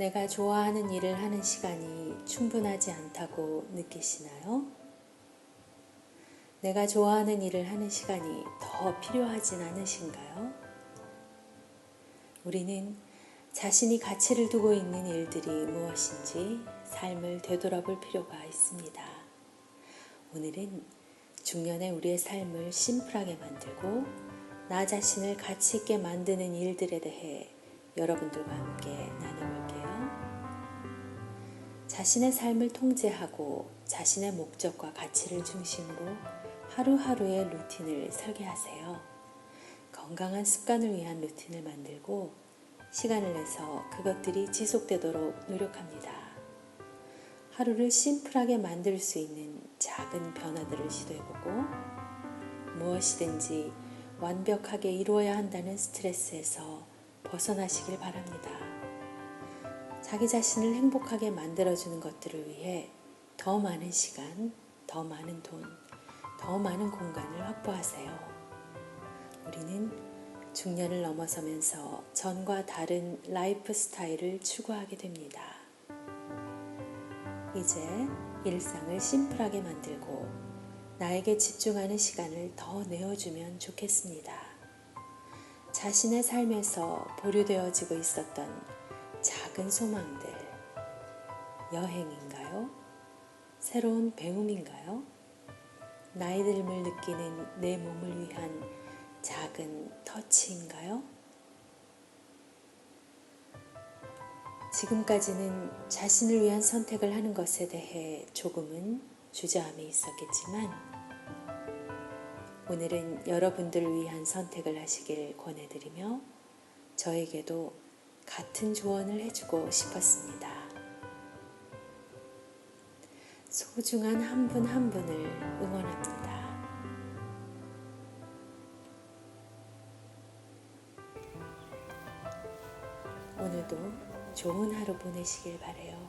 내가 좋아하는 일을 하는 시간이 충분하지 않다고 느끼시나요? 내가 좋아하는 일을 하는 시간이 더 필요하진 않으신가요? 우리는 자신이 가치를 두고 있는 일들이 무엇인지 삶을 되돌아볼 필요가 있습니다. 오늘은 중년의 우리의 삶을 심플하게 만들고 나 자신을 가치 있게 만드는 일들에 대해 여러분들과 함께 나눠볼게요. 자신의 삶을 통제하고 자신의 목적과 가치를 중심으로 하루하루의 루틴을 설계하세요. 건강한 습관을 위한 루틴을 만들고 시간을 내서 그것들이 지속되도록 노력합니다. 하루를 심플하게 만들 수 있는 작은 변화들을 시도해보고 무엇이든지 완벽하게 이루어야 한다는 스트레스에서 벗어나시길 바랍니다. 자기 자신을 행복하게 만들어주는 것들을 위해 더 많은 시간, 더 많은 돈, 더 많은 공간을 확보하세요. 우리는 중년을 넘어서면서 전과 다른 라이프 스타일을 추구하게 됩니다. 이제 일상을 심플하게 만들고 나에게 집중하는 시간을 더 내어주면 좋겠습니다. 자신의 삶에서 보류되어지고 있었던 작은 소망들, 여행인가요? 새로운 배움인가요? 나이 듦을 느끼는 내 몸을 위한 작은 터치인가요? 지금까지는 자신을 위한 선택을 하는 것에 대해 조금은 주저함이 있었겠지만 오늘은 여러분들을 위한 선택을 하시길 권해드리며 저에게도 같은 조언을 해주고 싶었습니다. 소중한 한분한 분을 응원합니다. 오늘도 좋은 하루 보내시길 바래요.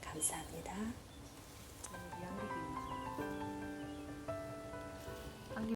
감사합니다.